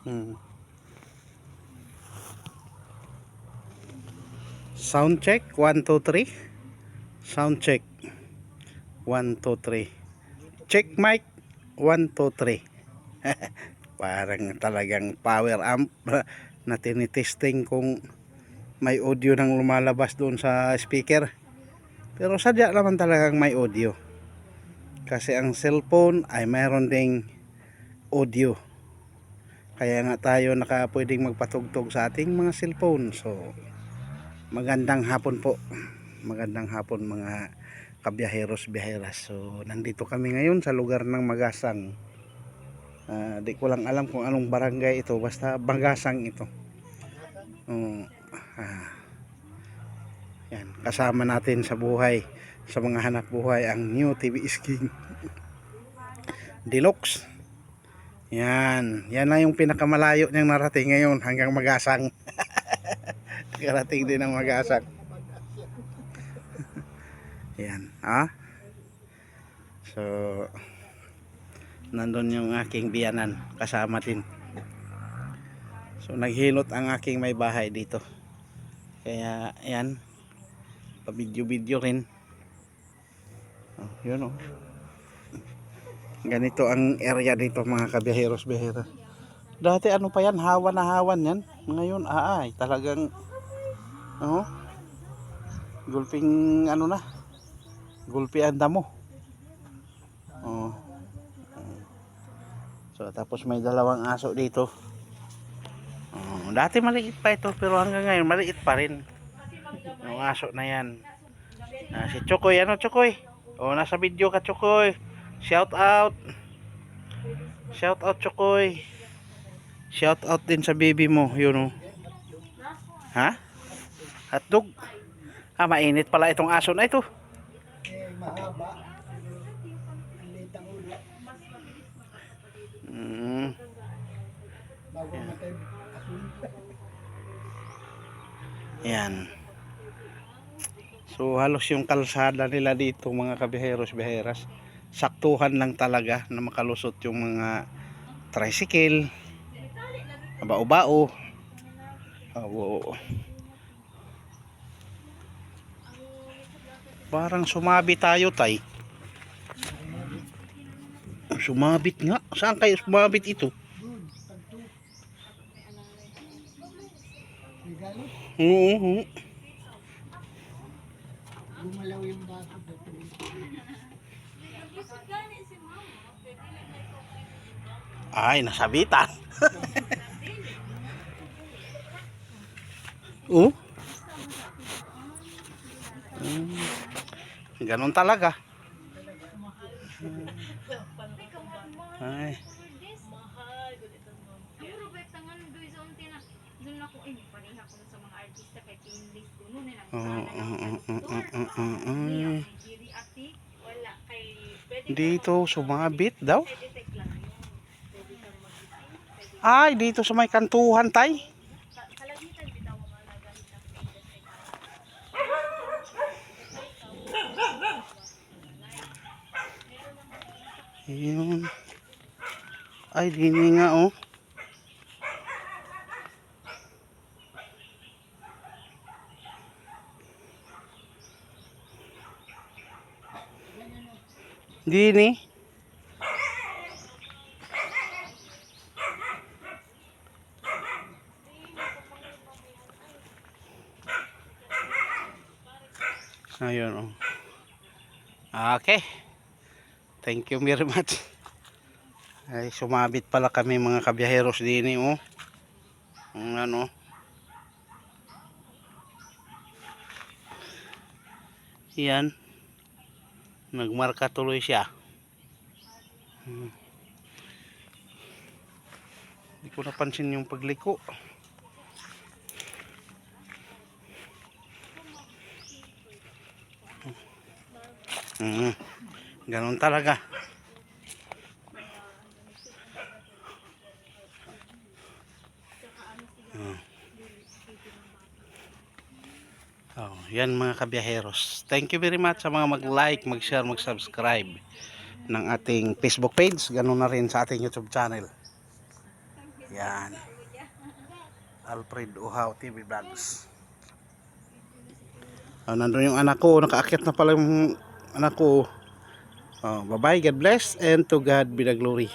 Hmm. Sound check 1 2 3. Sound check 1 2 3. Check mic 1 2 3. Parang talagang power amp na tinitesting kung may audio nang lumalabas doon sa speaker. Pero sadya naman talagang may audio. Kasi ang cellphone ay mayroon ding audio. Kaya nga tayo naka pwedeng magpatugtog sa ating mga cellphone. So, magandang hapon po. Magandang hapon mga kabiyaheros biyaheras. So, nandito kami ngayon sa lugar ng Magasang. Ah, di ko lang alam kung anong barangay ito. Basta Magasang ito. Oh, ah. Yan, kasama natin sa buhay sa mga hanap buhay ang New TV King Deluxe. Yan, yan na yung pinakamalayo niyang narating ngayon hanggang Magasang. Nakarating din ng Magasang. Yan, ha? So, nandun yung aking biyanan kasama din. So, naghilot ang aking may bahay dito. Kaya, yan, pa-video-video rin. Oh, yun oh. Ganito ang area dito mga kabiyaheros bihera. Dati ano pa yan, hawa na hawan yan. Ngayon, ah, ay, talagang, oh, gulping ano na, gulpi ang damo. Oh. So, tapos may dalawang aso dito. Oh, dati maliit pa ito, pero hanggang ngayon maliit pa rin. Yung aso na yan. Ah, si Chokoy, ano Chokoy? Oh, nasa video ka Chokoy. Shout out. Shout out Chokoy. Shout out din sa baby mo, yun oh. Ha? Hotdog? Ah, mainit pala itong aso na ito. Mm. Yan. So halos yung kalsada nila dito mga kabiheros biheras saktuhan lang talaga na makalusot yung mga tricycle bao-bao Oo. Parang sumabi tayo tay. Sumabit nga. Saan kayo sumabit ito? Oo. oo. Gumalaw yung baso dito. Ay, nasabitan. oh. Mm. Ganon talaga. Ay. Pero bet tangan doy sa unti na doon ako eh pareha ko sa mga artista kay playlist ko noon nila. Oo, oo, oo, oo, oo, oo. Giri ati wala. Kay pwede Dito sumabit daw. ka detect lang yun. Pwede kang mag Ay, dito sa may kantuhan tay. kalagitan bitaw mga nagamit na playlist Yun. Ay, dini nga oh. Dini. Ayun oh. Okay. Thank you very much. Ay, sumabit pala kami mga kabiyaheros din eh, oh. Ang ano. Yan. Nagmarka tuloy siya. Hmm. Hindi ko napansin yung pagliko. Hmm. Ganon talaga. Oh, yan mga kabiyaheros. Thank you very much sa mga mag-like, mag-share, mag-subscribe ng ating Facebook page. Ganun na rin sa ating YouTube channel. Yan. Alfred Uhaw TV Vlogs. Oh, nandun yung anak ko. Nakaakyat na pala yung anak ko. Oh, bye-bye. God bless and to God be the glory.